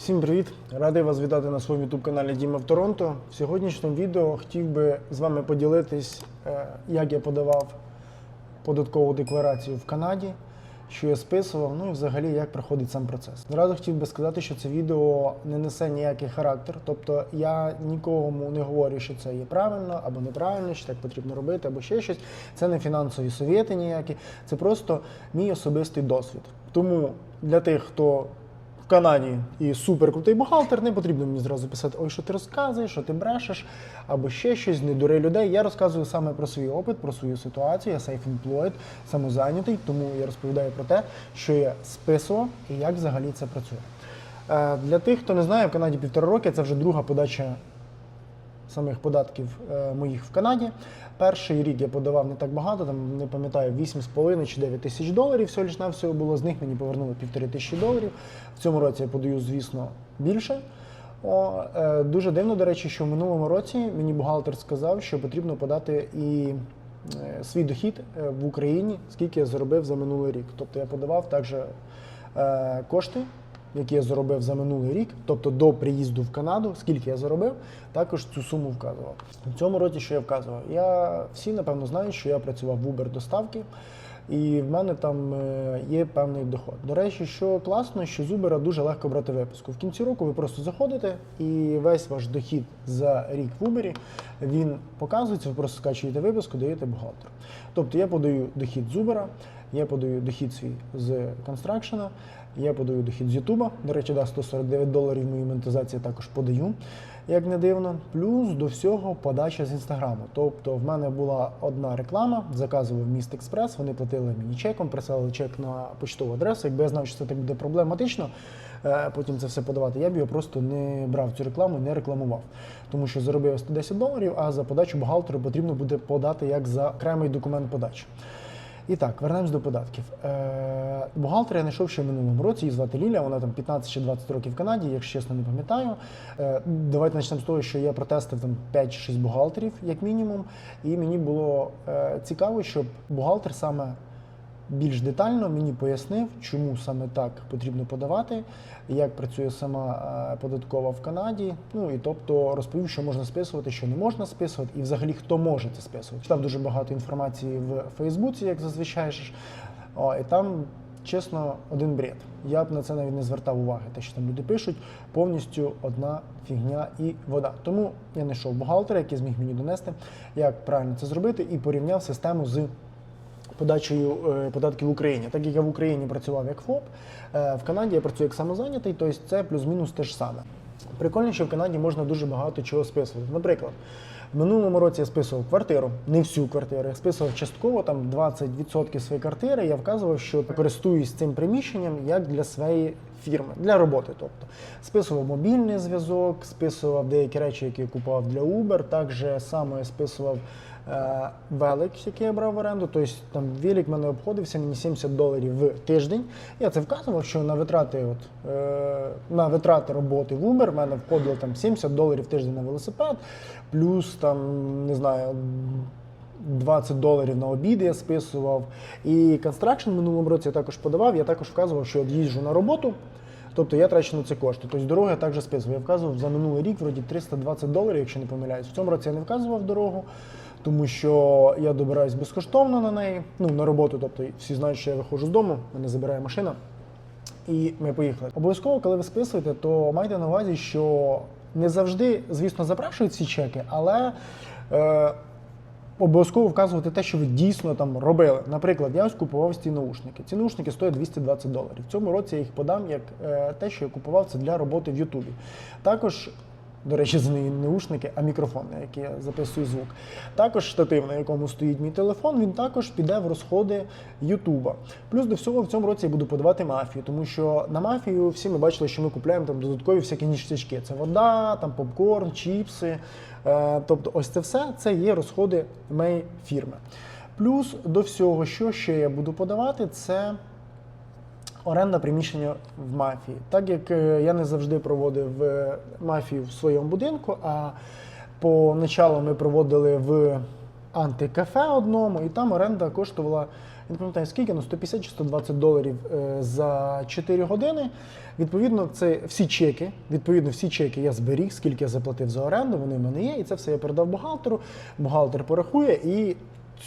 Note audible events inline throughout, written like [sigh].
Всім привіт! Радий вас вітати на своєму youtube каналі Діма в Торонто. В сьогоднішньому відео хотів би з вами поділитись, е, як я подавав податкову декларацію в Канаді, що я списував, ну і взагалі як проходить сам процес. Зразу хотів би сказати, що це відео не несе ніякий характер, тобто я нікому не говорю, що це є правильно або неправильно, що так потрібно робити, або ще щось. Це не фінансові совєти ніякі, це просто мій особистий досвід. Тому для тих, хто Канаді і суперкрутий бухгалтер, не потрібно мені зразу писати, ой, що ти розказуєш, що ти брешеш, або ще щось, не дури людей. Я розказую саме про свій опит, про свою ситуацію. Я self-employed, самозайнятий, тому я розповідаю про те, що я списував і як взагалі це працює. Е, Для тих, хто не знає, в Канаді півтора роки це вже друга подача самих податків е, моїх в Канаді. Перший рік я подавав не так багато, там не пам'ятаю, 8,5 чи 9 тисяч доларів всього лиш навсього було. З них мені повернули півтори тисячі доларів. В цьому році я подаю, звісно, більше. О, е, дуже дивно, до речі, що в минулому році мені бухгалтер сказав, що потрібно подати і е, свій дохід е, в Україні, скільки я заробив за минулий рік. Тобто я подавав також е, кошти, які я заробив за минулий рік, тобто до приїзду в Канаду, скільки я заробив, також цю суму вказував. В цьому році, що я вказував? Я всі напевно знають, що я працював в Uber доставки. І в мене там е, є певний доход. До речі, що класно, що з Uber дуже легко брати виписку. В кінці року ви просто заходите, і весь ваш дохід за рік в Uber, він показується, ви просто скачуєте виписку, даєте бухгалтеру. Тобто я подаю дохід з Uber, я подаю дохід свій з Construction, я подаю дохід з Ютуба. До речі, да, 149 доларів мою монетизацію також подаю, як не дивно. Плюс до всього подача з інстаграму. Тобто в мене була одна реклама, заказував міст Експрес, вони платили мені чеком, присилали чек на почтову адресу. Якби я знав, що це так буде проблематично, е, потім це все подавати, я б його просто не брав цю рекламу, не рекламував. Тому що заробив 110 доларів, а за подачу бухгалтеру потрібно буде подати як за окремий документ подачі. І так, вернемось до податків. Е, бухгалтер я знайшов ще в минулому році, її звати Ліля, вона там 15 чи 20 років в Канаді, якщо чесно не пам'ятаю. Е, давайте почнемо з того, що я протестив там 5 чи 6 бухгалтерів, як мінімум. І мені було е, цікаво, щоб бухгалтер саме більш детально мені пояснив, чому саме так потрібно подавати, як працює сама е, податкова в Канаді. Ну і тобто розповів, що можна списувати, що не можна списувати, і взагалі хто може це списувати. Читав дуже багато інформації в Фейсбуці, як зазвичай. О, і там. Чесно, один бред. Я б на це навіть не звертав уваги. Те, що там люди пишуть, повністю одна фігня і вода. Тому я знайшов бухгалтера, який зміг мені донести, як правильно це зробити, і порівняв систему з подачею е, податків в Україні. Так як я в Україні працював як ФОП, е, в Канаді я працюю як самозайнятий, тобто це плюс-мінус те ж саме. Прикольно, що в Канаді можна дуже багато чого списувати. Наприклад, в минулому році я списував квартиру, не всю квартиру, я списував частково там 20% своєї квартири. Я вказував, що користуюсь цим приміщенням як для своєї фірми, для роботи. Тобто списував мобільний зв'язок, списував деякі речі, які я купував для Uber. Також само я списував велик, який я брав в оренду. Тобто там велик мене обходився мені 70 доларів в тиждень. Я це вказував, що на витрати, от, е, на витрати роботи в Uber в мене входило там 70 доларів в тиждень на велосипед, плюс там не знаю. 20 доларів на обід я списував. І в минулому році я також подавав. Я також вказував, що от їжджу на роботу. Тобто я трачу на це кошти. Тобто дороги я також списував. Я вказував за минулий рік вроді 320 доларів, якщо не помиляюсь. В цьому році я не вказував дорогу, тому що я добираюсь безкоштовно на неї. Ну, на роботу. Тобто всі знають, що я виходжу з дому, мене забирає машина. І ми поїхали. Обов'язково, коли ви списуєте, то майте на увазі, що не завжди, звісно, запрашують ці чеки, але. Е, Обов'язково вказувати те, що ви дійсно там робили. Наприклад, я ось купував ці наушники. Ці наушники стоять 220 доларів. В цьому році я їх подам як е, те, що я купував це для роботи в Ютубі. Також, до речі, це не наушники, а мікрофон, на який я записую звук. Також штатив, на якому стоїть мій телефон, він також піде в розходи Ютуба. Плюс до всього в цьому році я буду подавати мафію, тому що на мафію всі ми бачили, що ми купуємо там додаткові всякі ніштячки. Це вода, там попкорн, чіпси. Е, Тобто, ось це все це є розходи моєї фірми. Плюс до всього, що ще я буду подавати, це оренда приміщення в мафії. Так як е, я не завжди проводив е, мафію в своєму будинку, а поначалу ми проводили в антикафе одному, і там оренда коштувала не пам'ятаю скільки, ну 150 чи 120 доларів е, за 4 години. Відповідно, це всі чеки. Відповідно, всі чеки я зберіг, скільки я заплатив за оренду, вони в мене є, і це все я передав бухгалтеру. Бухгалтер порахує і.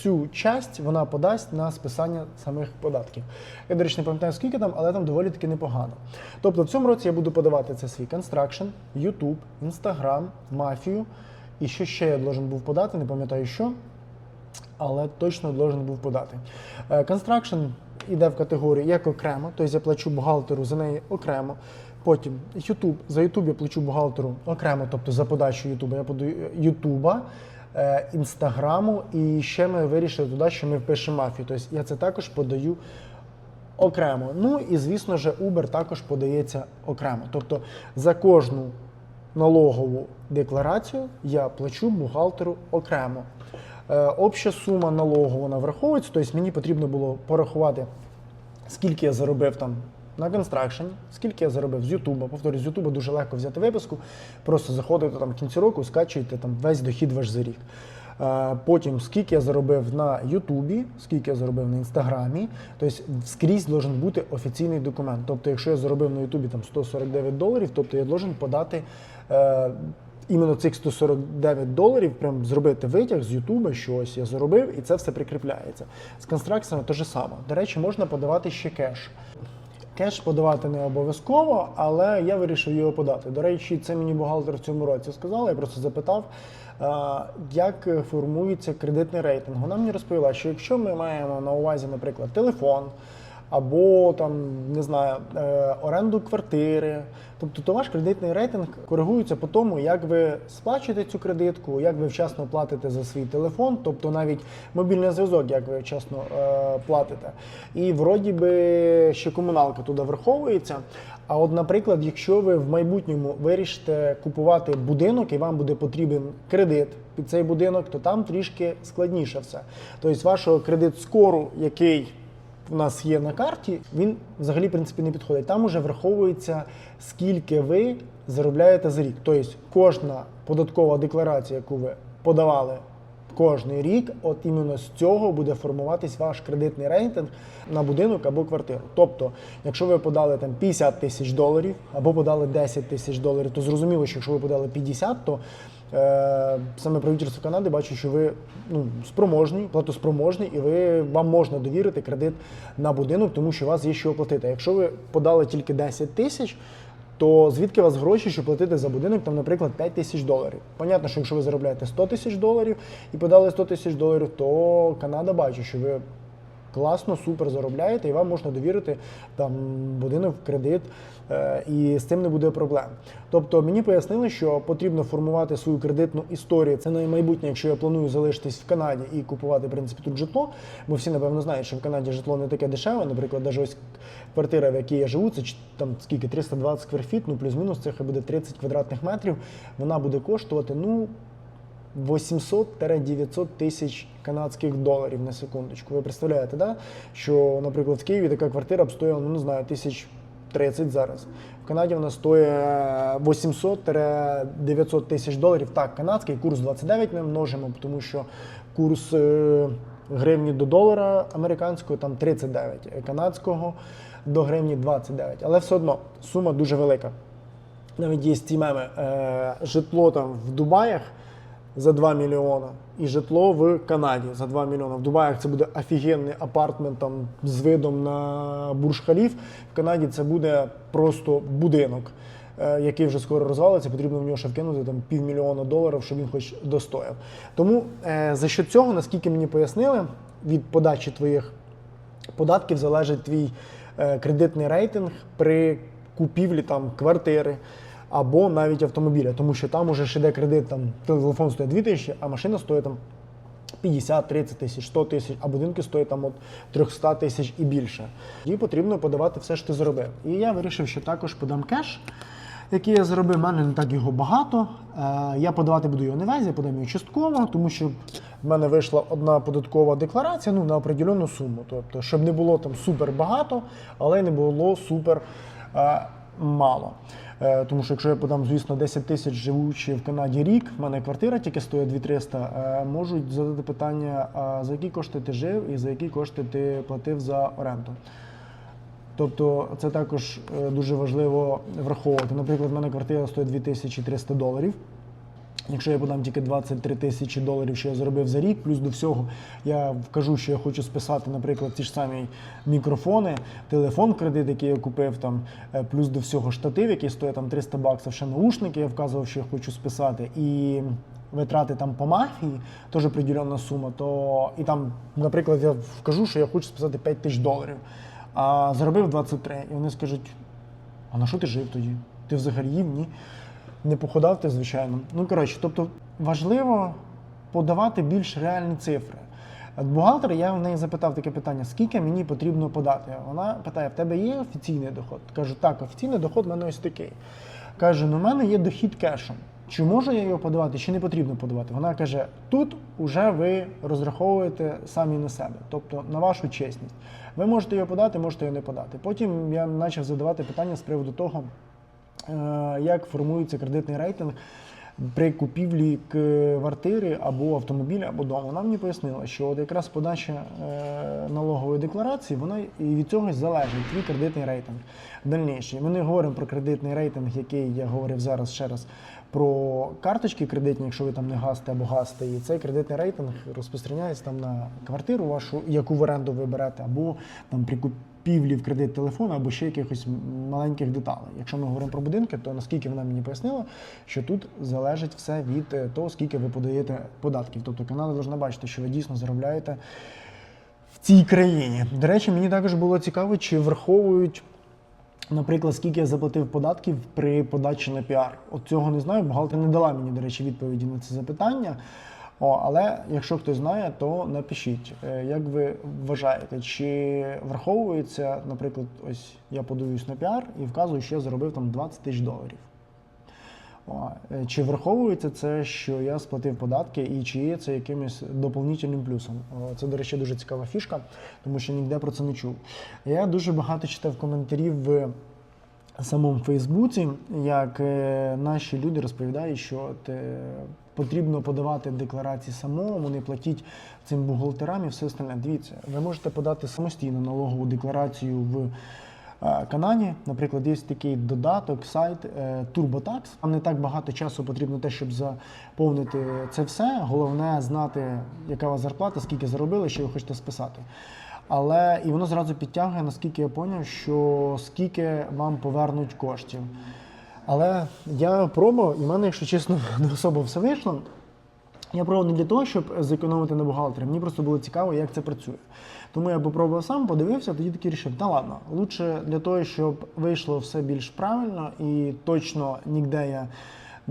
Цю часть вона подасть на списання самих податків. Я, до речі, не пам'ятаю, скільки там, але там доволі таки непогано. Тобто в цьому році я буду подавати це свій Construction, YouTube, Instagram, мафію. І що ще я должен був подати, не пам'ятаю що, але точно должен був подати. Е, Construction йде в категорію як окремо, тобто я плачу бухгалтеру за неї окремо. Потім YouTube, за YouTube я плачу бухгалтеру окремо, тобто за подачу YouTube. Я подаю YouTube, Інстаграму, і ще ми вирішили туди, що ми впишемо мафію. Тобто я це також подаю окремо. Ну і звісно ж, Uber також подається окремо. Тобто за кожну налогову декларацію я плачу бухгалтеру окремо. Е, обща сума налогу вона враховується, тобто мені потрібно було порахувати, скільки я заробив там на констракшені, скільки я заробив з Ютуба. Повторюю, з Ютуба дуже легко взяти виписку, просто заходите там в кінці року, скачуєте там весь дохід ваш за рік. Е, Потім, скільки я заробив на Ютубі, скільки я заробив на Інстаграмі, тобто скрізь должен бути офіційний документ. Тобто, якщо я заробив на Ютубі там 149 доларів, тобто я должен подати е, іменно цих 149 доларів, прям зробити витяг з Ютуба, що ось я заробив, і це все прикріпляється. З констракціями те ж саме. До речі, можна подавати ще кеш. Кеш подавати не обов'язково, але я вирішив його подати. До речі, це мені бухгалтер в цьому році сказала. Я просто запитав, як формується кредитний рейтинг. Вона мені розповіла, що якщо ми маємо на увазі, наприклад, телефон. Або там не знаю е, оренду квартири, тобто то ваш кредитний рейтинг коригується по тому, як ви сплачуєте цю кредитку, як ви вчасно платите за свій телефон, тобто навіть мобільний зв'язок, як ви вчасно е, платите. І вроді би ще комуналка туди враховується. А от, наприклад, якщо ви в майбутньому вирішите купувати будинок і вам буде потрібен кредит під цей будинок, то там трішки складніше все. Тобто, вашого кредит скору, який у нас є на карті, він взагалі в принципі не підходить. Там уже враховується, скільки ви заробляєте за рік. Тобто кожна податкова декларація, яку ви подавали кожний рік, от іменно з цього буде формуватись ваш кредитний рейтинг на будинок або квартиру. Тобто, якщо ви подали там 50 тисяч доларів або подали 10 тисяч доларів, то зрозуміло, що якщо ви подали 50, то саме правительство Канади бачить, що ви ну, спроможні, платоспроможні, і ви вам можна довірити кредит на будинок, тому що у вас є що оплатити. Якщо ви подали тільки 10 тисяч, то звідки у вас гроші, щоб платити за будинок, там, наприклад, 5 тисяч доларів. Понятно, що якщо ви заробляєте 100 тисяч доларів і подали 100 тисяч доларів, то Канада бачить, що ви класно, супер заробляєте, і вам можна довірити там будинок в кредит, е, і з цим не буде проблем. Тобто мені пояснили, що потрібно формувати свою кредитну історію. Це на майбутнє, якщо я планую залишитись в Канаді і купувати в принципі тут житло. Бо всі напевно знають, що в Канаді житло не таке дешеве. Наприклад, навіть ось квартира, в якій я живу, це там скільки 320 кварфіт, ну плюс-мінус це буде 30 квадратних метрів. Вона буде коштувати ну 800-900 тисяч канадських доларів на секундочку. Ви представляєте, да? що, наприклад, в Києві така квартира б стоїла, ну не знаю, тисяч 30 зараз. В Канаді вона стоїть 800-900 тисяч доларів. Так, канадський курс 29 ми множимо, тому що курс е, гривні до долара американського там 39, е, канадського до гривні 29. Але все одно сума дуже велика. Навіть є ці меми. Е, житло там в Дубаях за 2 мільйона і житло в Канаді за 2 мільйона. В Дубаях це буде офігенний апартмент там з видом на Бурж-Халіф. В Канаді це буде просто будинок, е, який вже скоро розвалиться. Потрібно в нього ще вкинути там півмільйона доларів, щоб він хоч достояв. Тому е, за що цього, наскільки мені пояснили, від подачі твоїх податків залежить твій е, кредитний рейтинг при купівлі там квартири або навіть автомобіля, тому що там уже ж іде кредит, там телефон стоїть 2 тисячі, а машина стоїть там 50, 30 тисяч, 100 тисяч, а будинки стоять там от 300 тисяч і більше. Їй потрібно подавати все, що ти зробив. І я вирішив, що також подам кеш. Який я заробив, в мене не так його багато. Е, я подавати буду його не весь, я подам його частково, тому що в мене вийшла одна податкова декларація ну, на определенну суму. Тобто, щоб не було там супер багато, але й не було супер е, мало. Е, Тому що якщо я подам, звісно, 10 тисяч живучи в Канаді рік, в мене квартира тільки стоїть 2300, е, можуть задати питання, а за які кошти ти жив і за які кошти ти платив за оренду. Тобто це також е, дуже важливо враховувати. Наприклад, в мене квартира стоїть 2300 доларів. Якщо я подам тільки 23 тисячі доларів, що я заробив за рік, плюс до всього я вкажу, що я хочу списати, наприклад, ті ж самі мікрофони, телефон, кредит, який я купив, там, е, плюс до всього штатив, який стоїть там 300 баксів, ще наушники, я вказував, що я хочу списати. І витрати там по мафії, теж определенна сума, то і там, наприклад, я вкажу, що я хочу списати 5 тисяч доларів, а заробив 23. І вони скажуть, а на що ти жив тоді? Ти взагалі? Ні. Не походав ти, звичайно. Ну, коротше, тобто важливо подавати більш реальні цифри. Бухгалтер, я в неї запитав таке питання: скільки мені потрібно подати? Вона питає: в тебе є офіційний доход? Кажу, так, офіційний доход в мене ось такий. Каже, ну в мене є дохід кешем. Чи можу я його подавати, чи не потрібно подавати? Вона каже: тут вже ви розраховуєте самі на себе, тобто на вашу чесність. Ви можете його подати, можете його не подати. Потім я почав задавати питання з приводу того, як формується кредитний рейтинг при купівлі квартири або автомобіля, або дому. Вона мені пояснила, що от якраз подача е, налогової декларації, вона і від цього залежить твій кредитний рейтинг дальніший. Ми не говоримо про кредитний рейтинг, який я говорив зараз ще раз. Про карточки кредитні, якщо ви там не гасите або гасите, і цей кредитний рейтинг розпространяється там на квартиру вашу, яку в оренду ви берете, або там при купівлі в кредит телефону, або ще якихось маленьких деталей. Якщо ми говоримо про будинки, то наскільки вона мені пояснила, що тут залежить все від е, того, скільки ви подаєте податків. Тобто Канада повинна бачити, що ви дійсно заробляєте в цій країні. До речі, мені також було цікаво, чи враховують. Наприклад, скільки я заплатив податків при подачі на піар. От цього не знаю. Бухгалтер не дала мені, до речі, відповіді на це запитання. О, але якщо хтось знає, то напишіть, Е, як ви вважаєте, чи враховується, наприклад, ось я подаюсь на піар і вказую, що я заробив там 20 тисяч доларів. О, е, Чи враховується це, що я сплатив податки, і чи є це якимось доповнительним плюсом? Це, до речі, дуже цікава фішка, тому що ніде про це не чув. Я дуже багато читав коментарів в самому Фейсбуці, як е, наші люди розповідають, що е, потрібно подавати декларації самому, не платіть цим бухгалтерам і все остальне. Дивіться, ви можете подати самостійно налогову декларацію в е, Канаді. Наприклад, є такий додаток, сайт е, TurboTax. Там не так багато часу потрібно те, щоб заповнити це все. Головне знати, яка у вас зарплата, скільки заробили, що ви хочете списати. Але і воно зразу підтягує, наскільки я зрозумів, що скільки вам повернуть коштів. Але я пробував, і в мене, якщо чесно, [laughs] не особо все вийшло. Я пробував не для того, щоб зекономити на бухгалтері. Мені просто було цікаво, як це працює. Тому я попробував сам, подивився, тоді такий рішив, та ладно, лучше для того, щоб вийшло все більш правильно і точно ніде я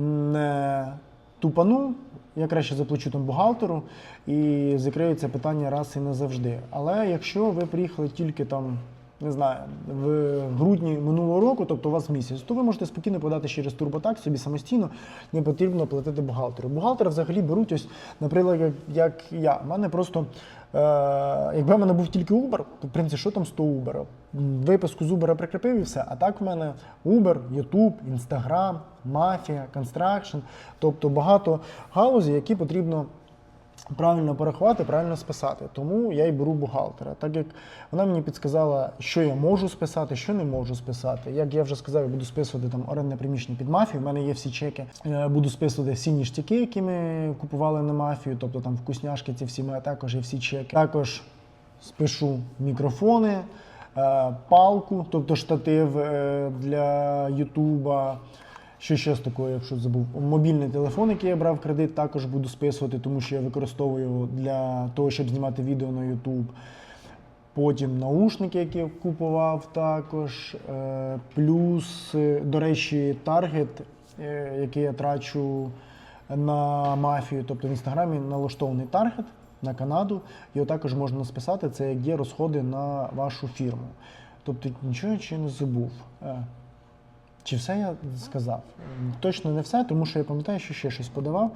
не тупану, я краще заплачу там бухгалтеру і закрию це питання раз і назавжди. Але якщо ви приїхали тільки там. Не знаю, в грудні минулого року, тобто у вас місяць, то ви можете спокійно подати через TurboTax собі самостійно, не потрібно платити бухгалтеру. Бухгалтера взагалі беруть ось, наприклад, як, я. У мене просто, е, якби в мене був тільки Uber, то в принципі, що там з того Uber? Виписку з Uber прикріпив і все. А так в мене Uber, YouTube, Instagram, Mafia, Construction, тобто багато галузей, які потрібно правильно порахувати, правильно списати. Тому я й беру бухгалтера. Так як вона мені підсказала, що я можу списати, що не можу списати. Як я вже сказав, я буду списувати там орендне приміщення під мафію. У мене є всі чеки. Е, Буду списувати всі ніштяки, які ми купували на мафію, тобто там вкусняшки, ці всі ми, також і всі чеки. Також спишу мікрофони. е, Палку, тобто штатив е, для Ютуба, що ще з такого, якщо забув, мобільний телефон, який я брав кредит, також буду списувати, тому що я використовую для того, щоб знімати відео на YouTube. Потім наушники, які я купував також. Е, Плюс, е, до речі, таргет, е, який я трачу на мафію, тобто в інстаграмі налаштований таргет на Канаду. Його також можна списати, це як є розходи на вашу фірму. Тобто нічого ще не забув. Чи все я сказав? Точно не все, тому що я пам'ятаю, що ще щось подавав,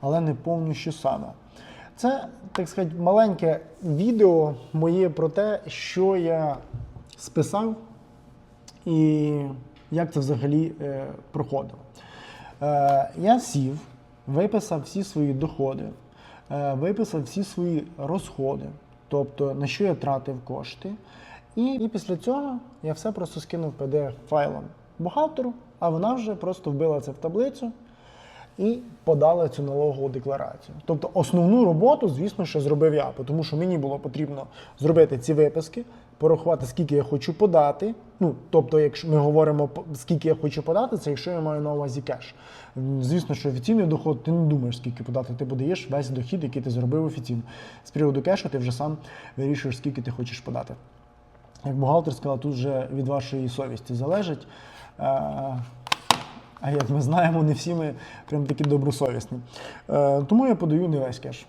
але не повністю що саме. Це, так сказати, маленьке відео моє про те, що я списав і як це взагалі е, проходило. Е, я сів, виписав всі свої доходи, е, виписав всі свої розходи, тобто на що я тратив кошти. І, і після цього я все просто скинув pdf файлом бухгалтеру, а вона вже просто вбила це в таблицю і подала цю налогову декларацію. Тобто основну роботу, звісно, що зробив я, тому що мені було потрібно зробити ці виписки, порахувати, скільки я хочу подати. Ну, тобто, якщо ми говоримо скільки я хочу подати, це якщо я маю на увазі кеш. Звісно, що офіційний доход, ти не думаєш, скільки подати, ти подаєш весь дохід, який ти зробив офіційно. З приводу кешу ти вже сам вирішуєш, скільки ти хочеш подати. Як бухгалтер сказала, тут вже від вашої совісті залежить. А як ми знаємо, не всі ми прям такі добросовісні. Е, Тому я подаю не весь кеш.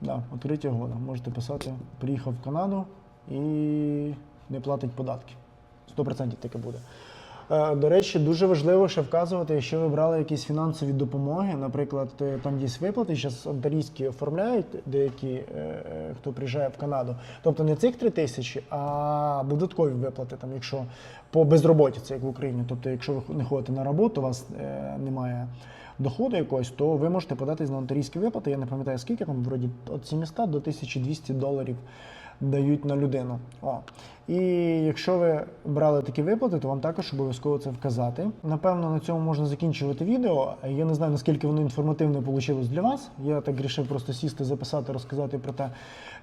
Да, третя года. Можете писати, приїхав в Канаду і не платить податки. 100% таке буде. Е, До речі, дуже важливо ще вказувати, якщо ви брали якісь фінансові допомоги, наприклад, там є виплати, зараз онтарійські оформляють деякі, е, е, хто приїжджає в Канаду. Тобто не цих 3 тисячі, а додаткові виплати, там, якщо по безроботі, це як в Україні. Тобто, якщо ви не ходите на роботу, у вас немає доходу якогось, то ви можете податись на онтарійські виплати. Я не пам'ятаю скільки там, вроді від 700 до 1200 доларів дають на людину. О. І якщо ви брали такі виплати, то вам також обов'язково це вказати. Напевно, на цьому можна закінчувати відео. Я не знаю, наскільки воно інформативне вийшло для вас. Я так рішив просто сісти, записати, розказати про те,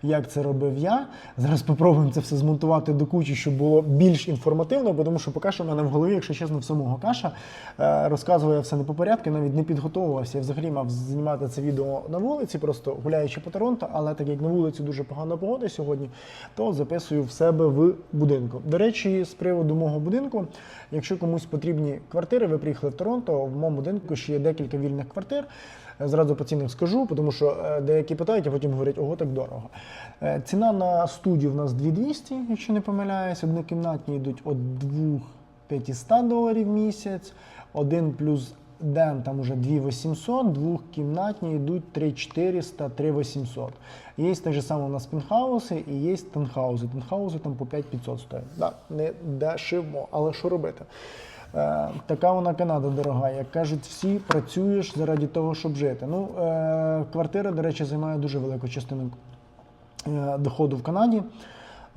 як це робив я. Зараз спробуємо це все змонтувати до кучі, щоб було більш інформативно, бо тому що поки що в мене в голові, якщо чесно, в самого каша. Е, Розказував я все не по порядку, навіть не підготовувався. Я взагалі мав знімати це відео на вулиці, просто гуляючи по Торонто, але так як на вулиці дуже погана погода сьогодні, то записую в себе в будинку. До речі, з приводу мого будинку, якщо комусь потрібні квартири, ви приїхали в Торонто, в моєму будинку ще є декілька вільних квартир. Е, Зразу по цінах скажу, тому що е, деякі питають, а потім говорять, ого, так дорого. Е, Ціна на студію в нас 2200, якщо не помиляюсь, однокімнатні йдуть від 2500 доларів в місяць, один плюс ден там уже 2800, двохкімнатні йдуть 3400, 3800. Є так же само у нас пентхауси і є танхаузи. Танхаузи там по 5500 стоять. Да, не дешево, але що робити? Е, така вона Канада дорога. Як кажуть, всі працюєш заради того, щоб жити. Ну, е, квартира, до речі, займає дуже велику частину е, доходу в Канаді.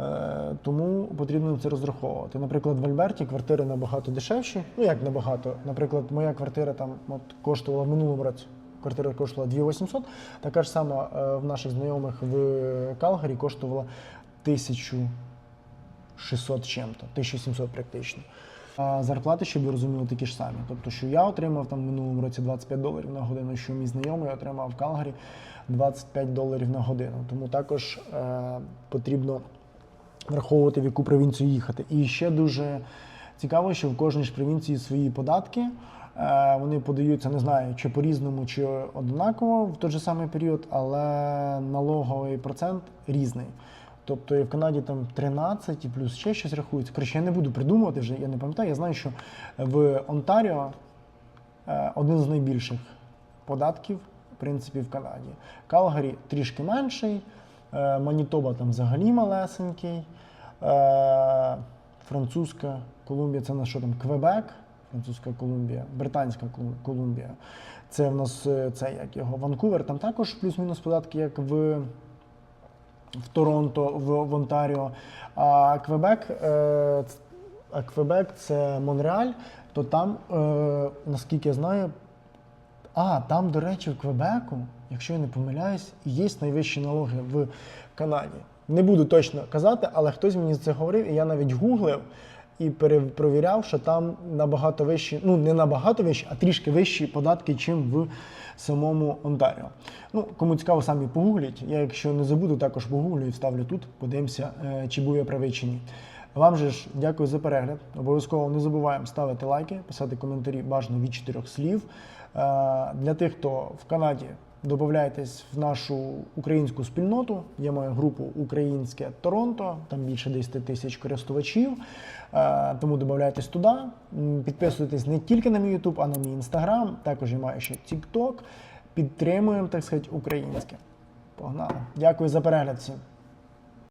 Е, Тому потрібно це розраховувати. Наприклад, в Альберті квартири набагато дешевші. Ну як набагато. Наприклад, моя квартира там от коштувала минулому році. Квартира коштувала 2800, така ж сама е, в наших знайомих в Калгарі коштувала 1600 чим-то, 1700 практично. А зарплати, щоб ви розуміли, такі ж самі. Тобто, що я отримав там в минулому році 25 доларів на годину, що мій знайомий отримав в Калгарі 25 доларів на годину. Тому також е, потрібно враховувати, в яку провінцію їхати. І ще дуже цікаво, що в кожній ж провінції свої податки. Е, Вони подаються, не знаю, чи по-різному, чи однаково в той же самий період, але налоговий процент різний. Тобто і в Канаді там 13 і плюс ще щось рахується. Коротше, я не буду придумувати вже, я не пам'ятаю. Я знаю, що в Онтаріо е, один з найбільших податків, в принципі, в Канаді. Калгарі трішки менший, Манітоба там взагалі малесенький. Е, Французька Колумбія, це на що там? Квебек, Французька Колумбія, Британська Колумбія. Це в нас е, це як його Ванкувер, там також плюс-мінус податки, як в в Торонто, в, в Онтаріо. А Квебек, е, а Квебек це Монреаль, то там, е, наскільки я знаю, а там, до речі, в Квебеку, якщо я не помиляюсь, є найвищі налоги в Канаді. Не буду точно казати, але хтось мені це говорив, і я навіть гуглив і перепровіряв, що там набагато вищі, ну не набагато вищі, а трішки вищі податки, чим в самому Онтаріо. Ну, кому цікаво, самі погугліть. Я, якщо не забуду, також погуглю і вставлю тут. Подивимося, е, чи був я правий чи ні. Вам же ж дякую за перегляд. Обов'язково не забуваємо ставити лайки, писати коментарі бажано від чотирьох слів. Е, Для тих, хто в Канаді, додавайтесь в нашу українську спільноту. Я маю групу Українське Торонто, там більше 10 тисяч користувачів. Е, Тому додавайтесь туди. Підписуйтесь не тільки на мій YouTube, а на мій Instagram. Також я маю ще TikTok. Підтримуємо, так сказати, українське. Погнали. Дякую за перегляд всім.